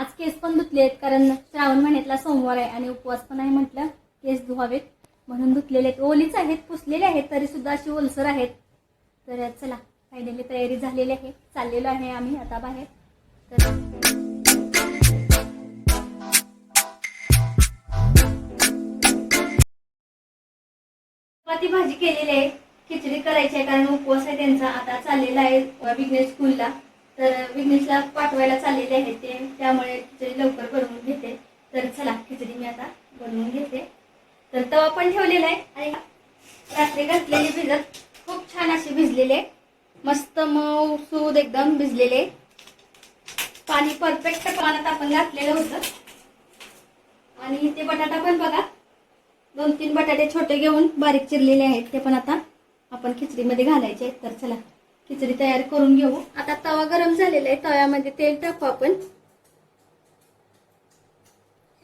आज केस पण धुतले आहेत कारण श्रावण महिन्यातला सोमवार आहे आणि उपवास पण आहे म्हटलं केस धुवावेत. म्हणून धुतलेले आहेत. ओलीच आहेत पुसलेले आहेत तरी सुद्धा अशी ओलसर आहेत. तर चला फायनली तयारी झालेली आहे. चाललेलो आहे आम्ही आता बाहेर. तर चपाती भाजी केलेली आहे. खिचडी करायची आहे कारण उपवास आहे त्यांचा. आता चाललेला आहे विघ्नेश स्कूलला तर विघ्नेशला पाठवायला चाललेले आहे ते. त्यामुळे खिचडी लवकर बनवून घेते. तर चला खिचडी मी आता बनवून घेते. तर तवा पण ठेवलेला आहे आणि रात्री घातलेली भिजत खूप छान अशी भिजलेले मस्त मऊ सूद एकदम भिजलेले पाणी परफेक्ट पाण्यात आपण घातलेलं होतं. आणि ते बटाटा पण बघा दोन तीन बटाटे छोटे घेऊन बारीक चिरलेले आहेत. ते पण आता आपण खिचडीमध्ये घालायचे तर चला खिचडी तयार करून घेऊ. आता तवा गरम झालेला आहे. तव्यामध्ये तेल टाकू आपण.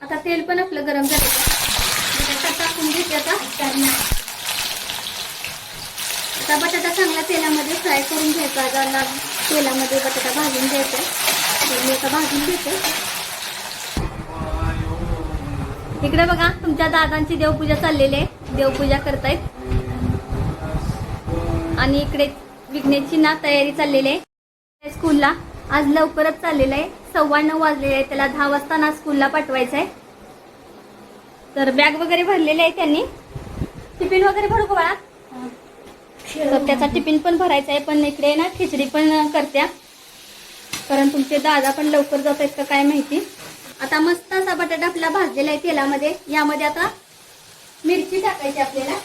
आता तेल पण आपलं गरम झालेलं बटाटा टाकून घेते आता. आता बटाटा चांगला तेलामध्ये फ्राय करून घ्यायचा. ज्याला तेलामध्ये बटाटा भाजून घ्यायचा मी आता भाजून घेते. इकडे बघा तुमच्या दादांची देवपूजा चाललेली आहे. देवपूजा करतायत. आणि इकडे विघ्नेशची ना तयारी चाललेली आहे. स्कूलला आज लवकरच चाललेलं आहे. सव्वा नऊ वाजलेले आहे. त्याला दहा वाजता ना स्कूलला पाठवायचं आहे. तर बॅग वगैरे भरलेले आहे त्यांनी. टिफिन वगैरे भरू बाळा? तर त्याचा टिफिन पण भरायचा आहे. पण इकडे ना खिचडी पण करत्या. कारण तुमचे दादा पण लवकर जात आहेत का काय माहिती. आता मस्त असा बटाटा आपला भाजलेला आहे तेलामध्ये. यामध्ये आता मिरची टाकायची आपल्याला.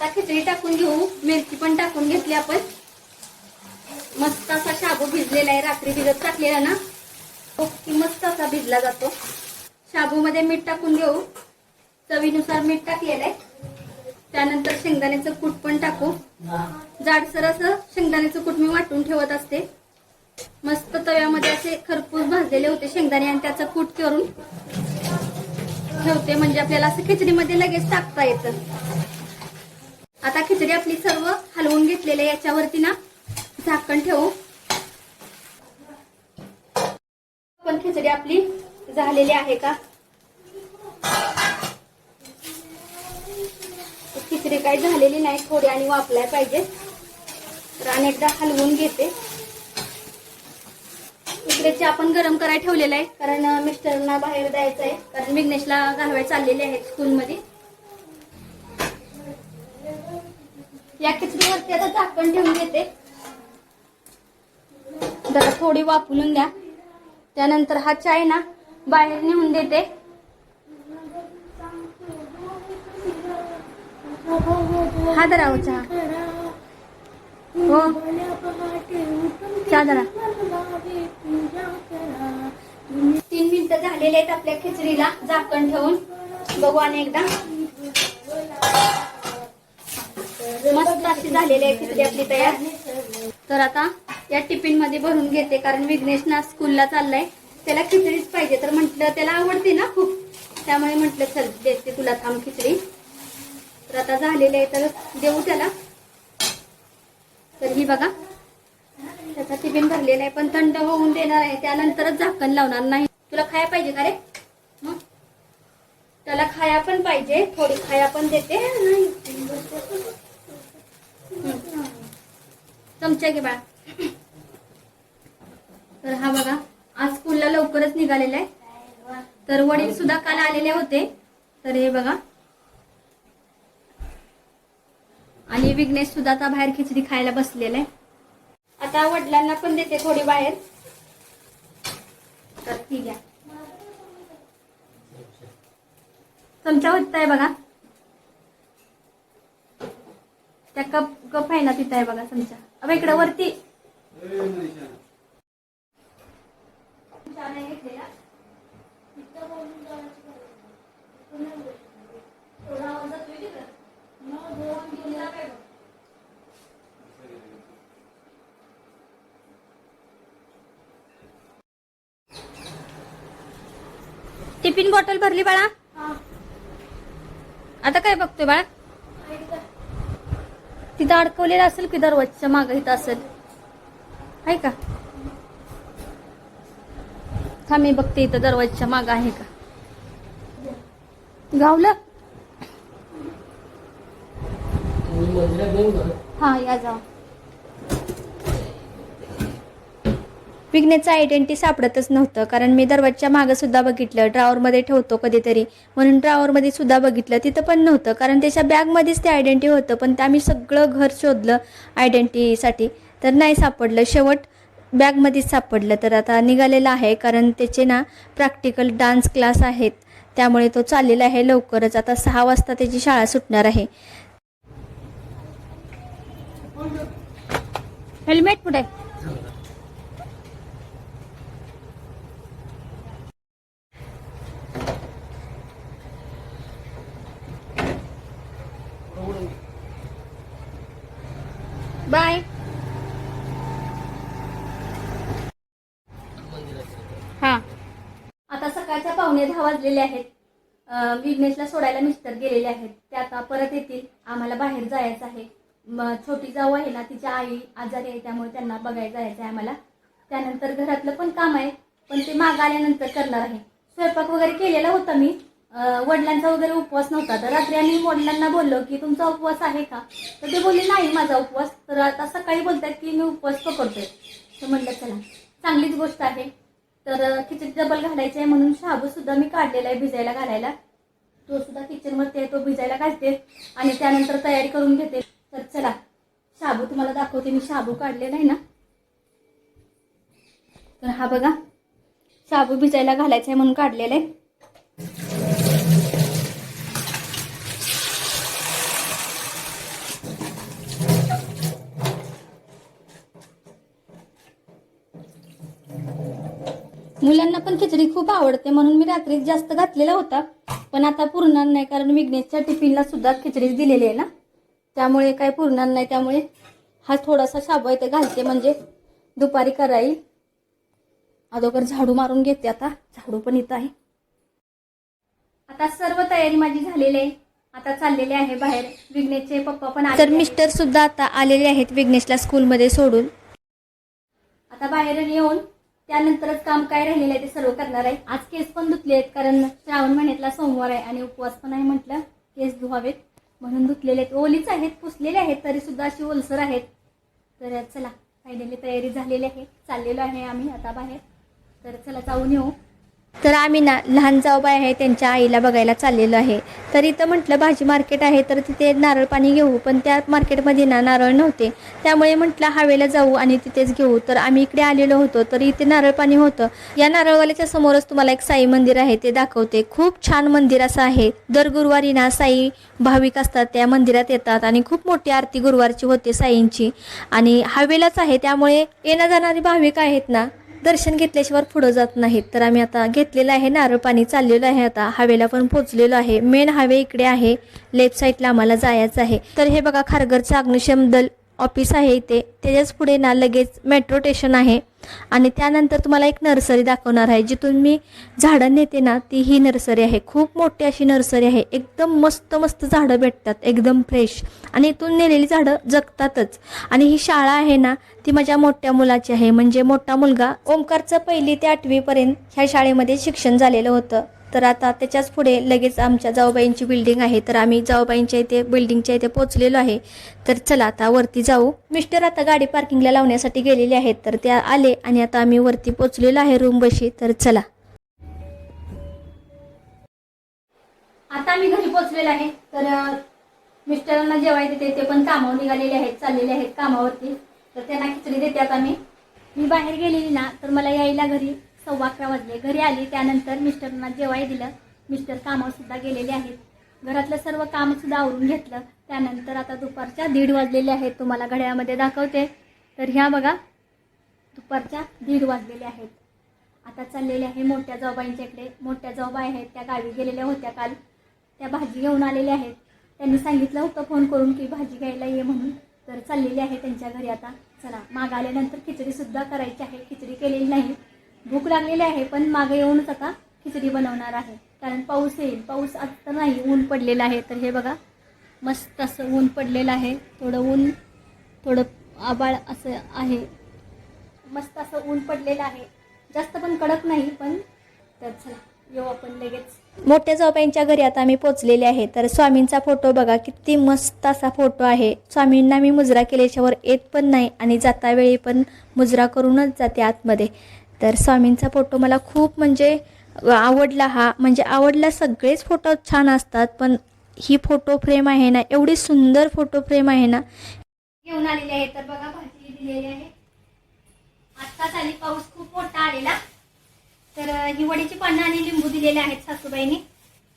आता खिचडी टाकून घेऊ. मिरची पण टाकून घेतली आपण. मस्त असा शाबू भिजलेला आहे. रात्री भिजत टाकलेला ना. तो की मस्त असा भिजला जातो. शाबूमध्ये मीठ टाकून घेऊ. चवीनुसार मीठ टाकलेलं आहे. त्यानंतर शेंगदाण्याचं कूट पण टाकू. जाडसर असं शेंगदाण्याचं कूट मी वाटून ठेवत असते. मस्त तव्यामध्ये असे खरपूस भाजलेले होते शेंगदाणे आणि त्याचं कूट करून ठेवते. म्हणजे आपल्याला असं खिचडीमध्ये लगेच टाकता येतं. आता खिचडी आपली सर्व हलवून घेतलेली आहे याच्यावरती ना झाकण ठेवू. पण खिचडी आपली झालेली आहे का? खिचडी काही झालेली नाही थोडी आणि वापलाय पाहिजे. तर अनेकदा हलवून घेते. इकडे चहा पण गरम करायला ठेवलेला आहे कारण मिस्टरना मिस्टरांना बाहेर द्यायचं आहे कारण विघ्नेशला घालवायला चाललेले आहेत स्कूलमध्ये या खिचडीवरती आता झाकण ठेवून घेते. जरा थोडी वापरून द्या. त्यानंतर हा चाय ना बाहेर नेऊन देते. हा जरा हो चहा. हो. चहा जरा. तीन मिनिटं झालेले आहेत आपल्या खिचडीला झाकण ठेवून. बघू आणि एकदा. मस्त अशी झालेली आहे खिचडी आपली तयार. तर आता या टिफिनमध्ये भरून घेते कारण विघ्नेश ना स्कूलला चाललाय. त्याला खिचडीच पाहिजे तर म्हटलं त्याला आवडते ना खूप. त्यामुळे म्हटलं चल देते तुला थांब खिचडी. तर आता झालेली आहे तर देऊ त्याला. तर ही बघा त्याचा टिफिन भरलेला आहे पण थंड होऊन देणार आहे. त्यानंतरच झाकण लावणार नाही. तुला खाया पाहिजे का रे? त्याला खाया पण पाहिजे थोडी खाया पण देते. नाही. चमचा घे बाळा. तर हा बघा आज स्कूलला लवकरच निघालेला आहे. तर वडील सुद्धा काल आलेले होते. तर हे बघा. आणि विघ्नेश सुद्धा आता बाहेर खिचडी खायला बसलेला आहे. आता वडिलांना पण देते थोडी बाहेर. तर ठीक आहे चमचा होत आहे बघा. त्या कप कप आहे ना तिथं आहे बघा चमचा अब इकडं वरती. टिफिन बॉटल भरली बाळा? आता काय बघतोय बाळा? तिथं अडकवलेलं असेल की दरवाजच्या मागं इथं असेल? आहे का? थांबे बघते इथं दरवाजच्या मागं आहे का? गावलं? हा या जाऊ विघ्नेचं आयडेंटिटी सापडतच नव्हतं. कारण मी दरवाजच्या मागं सुद्धा बघितलं. ड्रावरमध्ये ठेवतो कधीतरी. म्हणून ड्रावरमध्ये सुद्धा बघितलं. तिथं पण नव्हतं. कारण त्याच्या बॅगमध्येच ते आयडेंटिटी होतं. पण ते आम्ही सगळं घर शोधलं आयडेंटिटीसाठी तर नाही सापडलं. शेवट बॅगमध्येच सापडलं. तर आता निघालेलं आहे. कारण त्याचे ना प्रॅक्टिकल डान्स क्लास आहेत. त्यामुळे तो चाललेला आहे लवकरच. आता सहा वाजता त्याची शाळा सुटणार आहे. हेल्मेट कुठे? बाय. हा. आता सकाळच्या पावणे दहा वाजलेले आहेत. विघ्नेशला सोडायला मिस्टर गेलेले आहेत. ते आता परत येतील. आम्हाला बाहेर जायचं आहे. म- छोटी जाऊ आहे ना तिच्या आई आजारी आहे त्यामुळे त्यांना बघायला जायचं आहे आम्हाला. त्यानंतर घरातलं पण काम आहे. पण ते माग आल्यानंतर करणार आहे. स्वयंपाक वगैरे केलेला होता मी. वडिलांचा वगैरे उपवास नव्हता. तर रात्री आम्ही वडिलांना बोललो की तुमचा उपवास आहे का? तर ते बोलले नाही माझा उपवास. तर आता सकाळी बोलतात की मी उपवास पकडतोय. तर म्हणलं चला चांगलीच गोष्ट आहे. तर खिचडी डबल घालायचे आहे म्हणून शाबू सुद्धा मी काढलेला आहे भिजायला घालायला. तो सुद्धा किचनमध्ये आहे तो भिजायला घालते आणि त्यानंतर तयारी करून घेते. तर चला शाबू तुम्हाला दाखवते मी शाबू काढलेला आहे ना. तर हा बघा शाबू भिजायला घालायचा आहे म्हणून काढलेला आहे. मुलांना पण खिचडी खूप आवडते म्हणून मी रात्री जास्त घातलेला होता. पण आता पुरणार नाही कारण विघ्नेशच्या टिफिनला सुद्धा खिचडीच दिलेली आहे ना. त्यामुळे काय पुरणार नाही त्यामुळे हा थोडासा शाबू इथे घालते म्हणजे दुपारी कराईल अगोदर झाडू मारून घेते आता झाडू पण इथं आहे. आता सर्व तयारी माझी झालेली आहे. आता चाललेले आहे बाहेर. विघ्नेशचे पप्पा पण तर मिस्टर सुद्धा आता आलेले आहेत विघ्नेशला स्कूलमध्ये सोडून. आता बाहेर येऊन त्यानंतरच काम काय राहिलेलं आहे ते सर्व करणार आहे. आज केस पण धुतले आहेत कारण श्रावण महिन्यातला सोमवार आहे आणि उपवास पण आहे म्हटलं केस धुवावेत. म्हणून धुतलेले आहेत. ओलीच आहेत पुसलेले आहेत तरी सुद्धा अशी ओलसर आहेत. तर चला फायनली तयारी झालेली आहे. चाललेलो आहे आम्ही आता बाहेर. तर चला जाऊन येऊ. तर आम्ही ना लहान जाऊबाई आहे त्यांच्या आईला बघायला चाललेलो आहे. तर इथं म्हटलं भाजी मार्केट आहे तर तिथे नारळ पाणी घेऊ. पण त्या मार्केटमध्ये ना नारळ नव्हते. त्यामुळे म्हटलं हवेला जाऊ आणि तिथेच घेऊ. तर आम्ही इकडे आलेलो होतो तर इथे नारळ पाणी होतं. या नारळवाल्याच्या समोरच तुम्हाला एक साई मंदिर आहे ते दाखवते. खूप छान मंदिर असं आहे. दर गुरुवारी ना साई भाविक असतात त्या मंदिरात येतात आणि खूप मोठी आरती गुरुवारची होते साईंची. आणि हवेलाच आहे त्यामुळे येणं जाणारी भाविक आहेत ना दर्शन घेतल्याशिवाय पुढं जात नाहीत. तर आम्ही आता घेतलेलं आहे नारळ पाणी चाललेलं आहे आता. हवेला पण पोचलेलो आहे. मेन हवे इकडे आहे. लेफ्ट साईडला आम्हाला जायचं आहे. तर हे बघा खारघरचं अग्निशम दल ऑफिस आहे इथे. त्याच्याच पुढे ना लगेच मेट्रो स्टेशन आहे. आणि त्यानंतर तुम्हाला एक नर्सरी दाखवणार आहे जिथून मी झाडं नेते ना ती ही नर्सरी आहे. खूप मोठी अशी नर्सरी आहे. एकदम मस्त मस्त झाडं भेटतात एकदम फ्रेश आणि इथून नेलेली झाडं जगतातच. आणि ही शाळा आहे ना ती माझ्या मोठ्या मुलाची आहे. म्हणजे मोठा मुलगा ओंकारचं पहिली ते आठवीपर्यंत ह्या शाळेमध्ये शिक्षण झालेलं होतं. तर आता त्याच्याच पुढे लगेच आमच्या जाऊबाईंची बिल्डिंग आहे. तर आम्ही जाऊबाईंच्या इथे बिल्डिंगच्या इथे पोचलेलो आहे. तर चला आता वरती जाऊ. मिस्टर आता गाडी पार्किंगला लावण्यासाठी गेलेले आहेत. तर त्या आले आणि आता आम्ही वरती पोचलेलो आहे रूम बशी. तर चला. आता आम्ही घरी पोचलेलो आहे. तर मिस्टरांना जेवायला देते. ते पण कामावर निघालेले आहेत चाललेले आहेत कामावरती. तर त्यांना खिचडी देते आता मी मी बाहेर गेलेली ना तर मला यायला घरी सव्वा अकरा वाजले. घरी आली त्यानंतर मिस्टरांना जेवाय दिलं. मिस्टर कामावर सुद्धा गेलेले आहेत. घरातलं सर्व काम सुद्धा आवरून घेतलं. त्यानंतर आता दुपारच्या दीड वाजलेले आहेत. तुम्हाला घड्याळामध्ये दाखवते. तर ह्या बघा दुपारच्या दीड वाजलेले आहेत. आता चाललेले आहे मोठ्या जाऊबाईंच्या इकडे. मोठ्या जाऊबाई आहेत त्या गावी गेलेल्या होत्या काल. त्या भाजी घेऊन आलेल्या आहेत. त्यांनी सांगितलं होतं फोन करून की भाजी घ्यायला ये म्हणून. तर चाललेली आहे त्यांच्या घरी आता. चला माग आल्यानंतर खिचडी सुद्धा करायची आहे. खिचडी केलेली नाही. भूक लागलेली आहे पण मागे येऊनच आता खिचडी बनवणार आहे. कारण पाऊस येईल. पाऊस आता नाही ऊन पडलेलं आहे. तर हे बघा मस्त असं ऊन पडलेलं आहे. थोडं ऊन थोडं आबाळ असं आहे. मस्त असं ऊन पडलेलं आहे. जास्त पण कडक नाही पण तर चला येऊ आपण लगेच. मोठ्या जाऊबाईंच्या घरी आता आम्ही पोचलेले आहे. तर स्वामींचा फोटो बघा किती मस्त असा फोटो आहे. स्वामींना मी मुजरा केल्याच्यावर येत पण नाही आणि जाता वेळी पण मुजरा करूनच जाते आतमध्ये. तर स्वामींचा फोटो मला खूप म्हणजे आवडला हा. म्हणजे आवडला सगळेच फोटो छान असतात पण ही फोटो फ्रेम आहे ना एवढी सुंदर फोटो फ्रेम आहे ना. घेऊन आलेली आहे तर बघा भाजी दिलेली आहे. आत्ताच आली पाऊस खूप मोठा आलेला. तर ही वडीची पानं आणि लिंबू दिलेले आहेत सासूबाईंनी.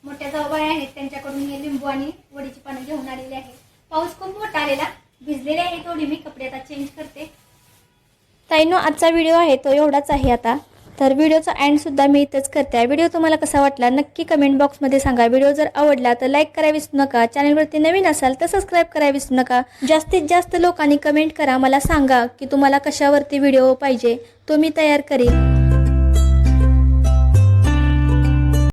मोठ्या जाऊबाई आहेत त्यांच्याकडून हे लिंबू आणि वडीची पानं घेऊन आलेली आहे. पाऊस खूप मोठा आलेला. भिजलेले आहे थोडी मी कपडे आता चेंज करते. ताईनो आजचा व्हिडिओ आहे तो एवढाच आहे आता. तर व्हिडिओचा अँडसुद्धा मी इथंच करते. व्हिडिओ तुम्हाला कसा वाटला नक्की कमेंट बॉक्समध्ये सांगा. व्हिडिओ जर आवडला तर लाईक करा विसरू नका. चॅनलवरती नवीन असाल तर सबस्क्राईब करा विसरू नका. जास्तीत जास्त लोकांनी कमेंट करा. मला सांगा की तुम्हाला कशावरती व्हिडिओ पाहिजे तो मी तयार करेन.